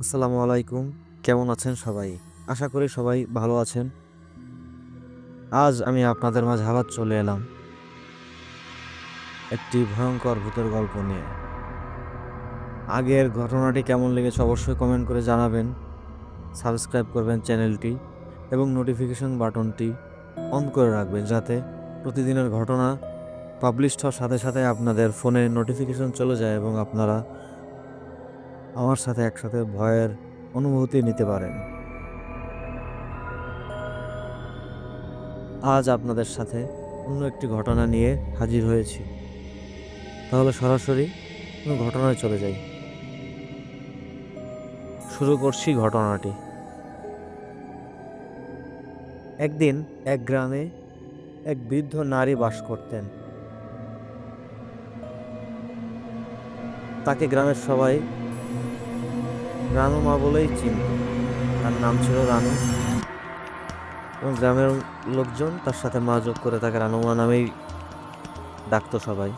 আসসালামু আলাইকুম। কেমন আছেন সবাই? আশা করি সবাই ভালো আছেন। আজ আমি আপনাদের মাঝে আবার চলে এলাম। একটি ভয়ঙ্কর ভূতের গল্প নিয়ে। আগের ঘটনাটি কেমন লেগেছে অবশ্যই কমেন্ট করে জানাবেন। সাবস্ক্রাইব করবেন চ্যানেলটি এবং নোটিফিকেশন বাটনটি অন করে রাখবেন যাতে প্রতিদিনের ঘটনা পাবলিশ হওয়ার সাথে সাথে আপনাদের ফোনে নোটিফিকেশন চলে যায় এবং আপনারা আমার সাথে একসাথে ভয়ের অনুভূতি নিতে পারেন। আজ আপনাদের সাথে অন্য একটি ঘটনা নিয়ে হাজির হয়েছি। তাহলে সরাসরি কোনো ঘটনায় চলে যাই। শুরু করছি ঘটনাটি। একদিন এক গ্রামে এক বৃদ্ধ নারী বাস করতেন। তাকে গ্রামের সবাই রানু মা বলেই চিনত তার নাম ছিল রানু। এবং গ্রামের লোকজন তার সাথে মা যোগ করে তাকে রানু মা নামেই ডাকতো সবাই।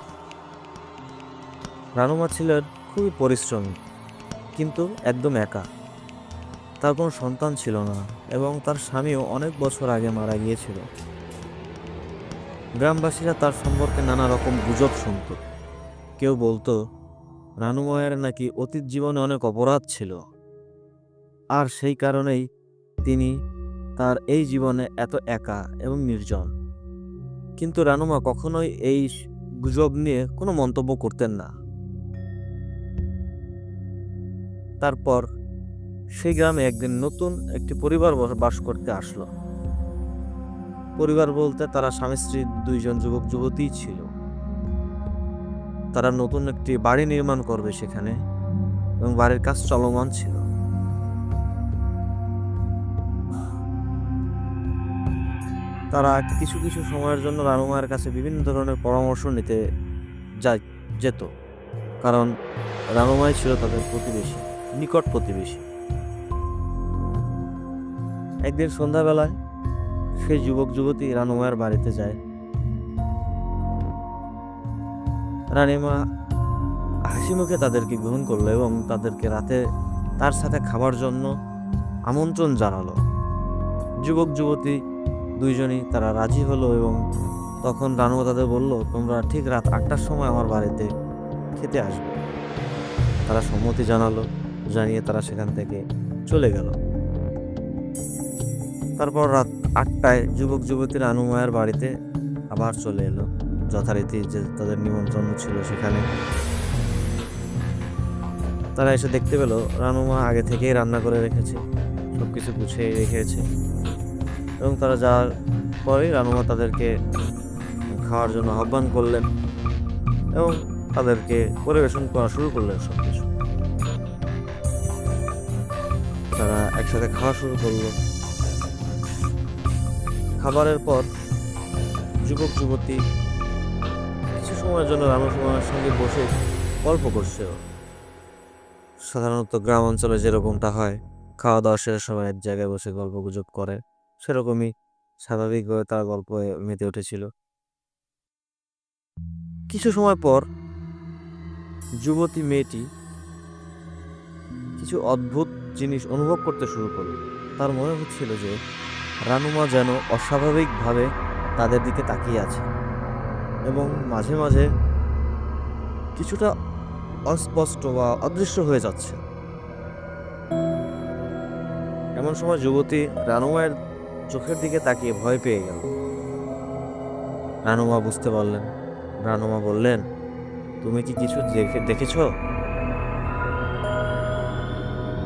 রানু মা ছিলেন খুবই পরিশ্রমী, কিন্তু একদম একা। তার কোনো সন্তান ছিল না এবং তার স্বামীও অনেক বছর আগে মারা গিয়েছিল। গ্রামবাসীরা তার সম্পর্কে নানা রকম গুজব শুনত। কেউ বলতো রানু মায়ের নাকি অতীত জীবনে অনেক অপরাধ ছিল। আর সেই কারণেই তিনি তার এই জীবনে এত একা এবং নির্জন। কিন্তু রানুমা কখনোই এই গুজব নিয়ে কোনো মন্তব্য করতেন না। তারপর সেই গ্রামে একদিন নতুন একটি পরিবার বাস করতে আসলো। পরিবার বলতে তারা স্বামী স্ত্রী দুইজন যুবক যুবতীই ছিল। তারা নতুন একটি বাড়ি নির্মাণ করবে সেখানে এবং বাড়ির কাজ চলমান ছিল। তারা কিছু কিছু সময়ের জন্য রানুমায়ের কাছে বিভিন্ন ধরনের পরামর্শ নিতে যা, যেত। কারণ রানু রানুমাই ছিল তাদের প্রতিবেশী, নিকট প্রতিবেশী। একদিন সন্ধ্যাবেলায় সেই যুবক যুবতী রানুমায়ের বাড়িতে যায়। রানীমা হাসি মুখে তাদেরকে গ্রহণ করল এবং তাদেরকে রাতে তার সাথে খাবার জন্য আমন্ত্রণ জানালো। যুবক, যুবতী দুইজনই তারা রাজি হলো এবং তখন রানু তাদের বলল, তোমরা ঠিক রাত আটটার সময় আমার বাড়িতে খেতে আসবে। তারা সম্মতি জানালো, জানিয়ে তারা সেখান থেকে চলে গেল। তারপর রাত আটটায় যুবক, যুবতী রানু মায়ের বাড়িতে আবার চলে এলো। যথারীতি যে তাদের নিমন্ত্রণ ছিল সেখানে। তারা এসে দেখতে পেল রানুমা আগে থেকেই রান্না করে রেখেছে সব কিছু গুছিয়ে রেখেছে। এবং তারা যাওয়ার পরেই রানুমা তাদেরকে খাওয়ার জন্য আহ্বান করলেন এবং তাদেরকে পরিবেশন করা শুরু করলেন সব কিছু তারা একসাথে খাওয়া শুরু করল। খাবারের পর যুবক যুবতী কিছু সময়ের জন্য রানুসমার সঙ্গে বসে গল্প করছে সাধারণত গ্রাম অঞ্চলে যেরকমটা হয় খাওয়া দাওয়া শেষে সবাই এক জায়গায় বসে গল্প গুজব করে, সেরকমই স্বাভাবিকভাবে তার গল্পে মেতে উঠেছিল। কিছু সময় পর যুবতী মেয়েটি কিছু অদ্ভুত জিনিস অনুভব করতে শুরু করল। তার মনে হচ্ছিল যে রানুমা যেন অস্বাভাবিকভাবে তাদের দিকে তাকিয়ে আছে। এবং মাঝে মাঝে কিছুটা অস্পষ্ট বা অদৃশ্য হয়ে যাচ্ছে। এমন সময় যুবতী রানুমায়ের চোখের দিকে তাকিয়ে ভয় পেয়ে গেল। রানুমা বুঝতে পারলেন। রানুমা বললেন, তুমি কি কিছু দেখে, দেখেছ?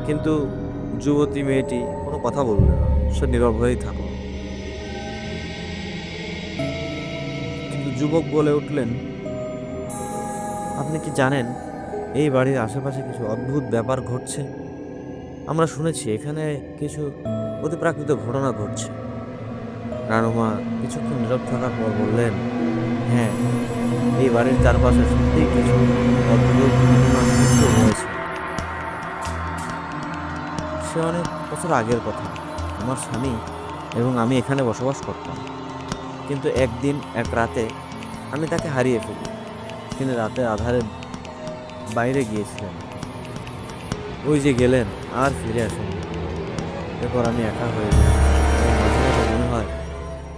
কিন্তু যুবতী মেয়েটি কোনো কথা বলল না। সে নীরব হয়েই থাকল। যুবক বলে উঠলেন, আপনি কি জানেন, এই বাড়ির আশেপাশে কিছু অদ্ভুত ব্যাপার ঘটছে? আমরা শুনেছি এখানে কিছু অতিপ্রাকৃত ঘটনা ঘটছে। রানুমা কিছুক্ষণ নীরব থাকার পর বললেন হ্যাঁ এই বাড়ির চারপাশে সত্যিই কিছু অদ্ভুত হয়েছে। সে অনেক বছর আগের কথা। আমার স্বামী এবং আমি এখানে বসবাস করতাম। কিন্তু একদিন, এক রাতে আমি তাকে হারিয়ে ফেলি। তিনি রাতের আধারে বাইরে গিয়েছিলেন। ওই যে গেলেন, আর ফিরে আসেন এরপর আমি একা হয়ে যাই মনে হয়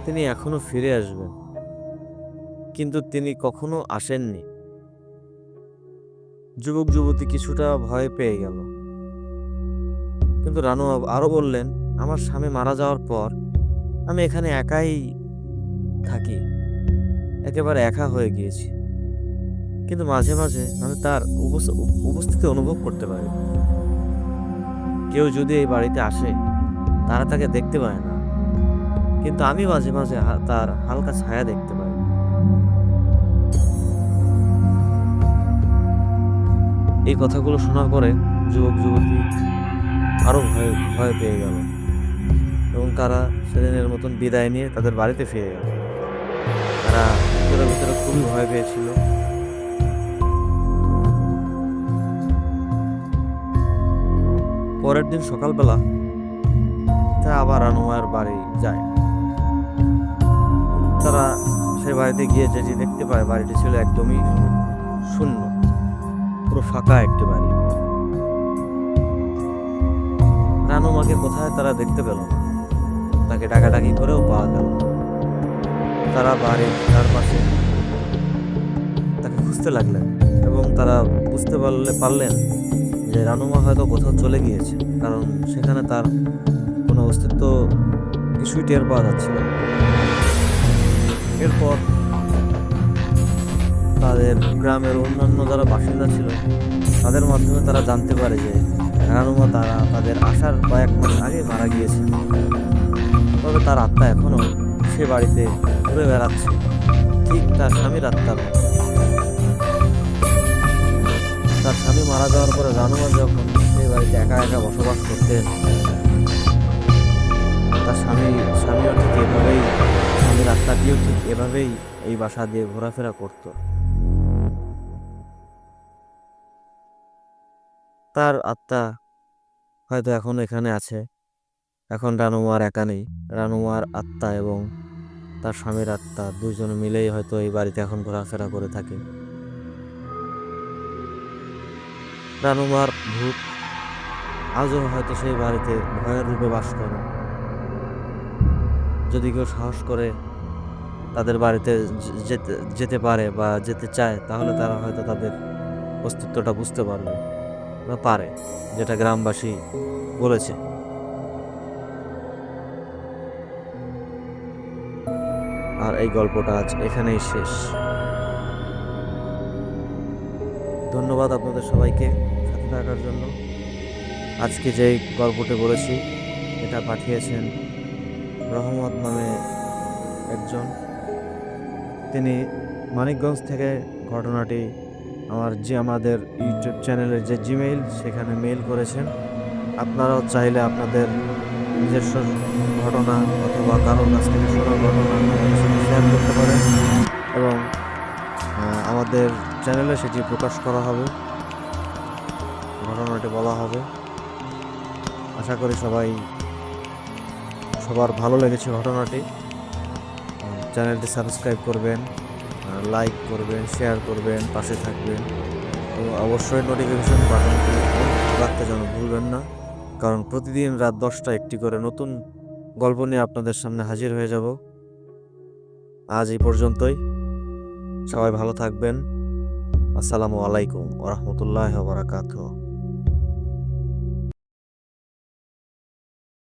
তিনি এখনও ফিরে আসবেন। কিন্তু তিনি কখনো আসেননি। যুবক, যুবতী কিছুটা ভয় পেয়ে গেল। কিন্তু রানু আব- আরও বললেন, আমার স্বামী মারা যাওয়ার পর আমি এখানে একাই থাকি। একেবারে একা হয়ে গিয়েছি। কিন্তু মাঝে মাঝে আমি তার উপস- উপস্থিতি অনুভব করতে পারি। কেউ যদি এই বাড়িতে আসে, তারা তাকে দেখতে পায় না। কিন্তু আমি মাঝে মাঝে তার হালকা ছায়া দেখতে পাই। এই কথাগুলো শোনার পরে যুবক, যুবতী আরও ভয় ভয় পেয়ে গেল। এবং তারা সেদিনের মতন বিদায় নিয়ে তাদের বাড়িতে ফিরে গেল। তারা ভিতরে ভিতরে খুবই ভয় পেয়েছিল। পরের দিন সকালবেলা তা আবার আনোয়ার বাড়ি যায়। তারা সেই বাড়িতে গিয়ে যেটি দেখতে পায়, বাড়িটি ছিল একদমই শূন্য, পুরো ফাঁকা একটি বাড়ি। রানুমাকে কোথায় তারা দেখতে পেল তাকে ডাকাডাকি করেও পাওয়া গেল না। তারা বাড়ির চারপাশে তাকে খুঁজতে লাগলেন এবং তারা বুঝতে পারলে পারলেন যে রানুমা হয়তো কোথাও চলে গিয়েছে, কারণ সেখানে তার কোনো অস্তিত্ব কিছুই টের পাওয়া যাচ্ছিল। এরপর তাদের গ্রামের অন্যান্য যারা বাসিন্দা ছিল, তাদের মাধ্যমে তারা জানতে পারে যে রানুমা তারা তাদের আসার কয়েক মাস আগে মারা গিয়েছে তবে তার আত্মা এখনও সে বাড়িতে ঘুরে বেড়াচ্ছে। ঠিক তার স্বামীর আত্মার তার স্বামী মারা যাওয়ার পরে রানুমা যখন সেই বাড়িতে একা একা বসবাস করতেন, তার স্বামী, স্বামীও ঠিক এভাবেই স্বামীর আত্মাটিও ঠিক এভাবেই এই বাসা দিয়ে ঘোরাফেরা করত। তার আত্মা হয়তো এখন এখানে আছে। এখন রানুমার একা নেই। রানুমার আত্মা এবং তার স্বামীর আত্মা দুজন মিলেই হয়তো এই বাড়িতে এখন ঘোরাফেরা করে থাকে। রানুমার ভূত আজও হয়তো সেই বাড়িতে ভয়ের রূপে বাস করে। যদি কেউ সাহস করে তাদের বাড়িতে যেতে যেতে পারে বা যেতে চায়, তাহলে তারা হয়তো তাদের অস্তিত্বটা বুঝতে পারবে বা পারে, যেটা গ্রামবাসী বলেছে। এই গল্পটা আজ এখানেই শেষ। ধন্যবাদ আপনাদের সবাইকে সাথে থাকার জন্য। আজকে যেই গল্পটি বলেছি, এটা পাঠিয়েছেন রহমত নামে একজন। তিনি মানিকগঞ্জ থেকে ঘটনাটি আমার যে আমাদের ইউটিউব চ্যানেলের যে জিমেইল, সেখানে মেইল করেছেন। আপনারাও চাইলে আপনাদের নিজস্ব ঘটনা অথবা কারোর কাছ থেকে শোনা ঘটনা শেয়ার করতে পারেন এবং আমাদের চ্যানেলে সেটি প্রকাশ করা হবে। ঘটনাটি বলা হবে। আশা করি সবাই, সবার ভালো লেগেছে ঘটনাটি। চ্যানেলটি সাবস্ক্রাইব করবেন লাইক করবেন শেয়ার করবেন, পাশে থাকবেন। তো অবশ্যই নোটিফিকেশন বাটনটি রাখতে যেন ভুলবেন না। কারণ প্রতিদিন রাত দশটা একটি করে নতুন গল্প নিয়ে আপনাদের সামনে হাজির হয়ে যাব। আজ এই পর্যন্তই। সবাই ভালো থাকবেন। আসসালামু আলাইকুম ওরহমতুল্লাহ বারাকাতুহ।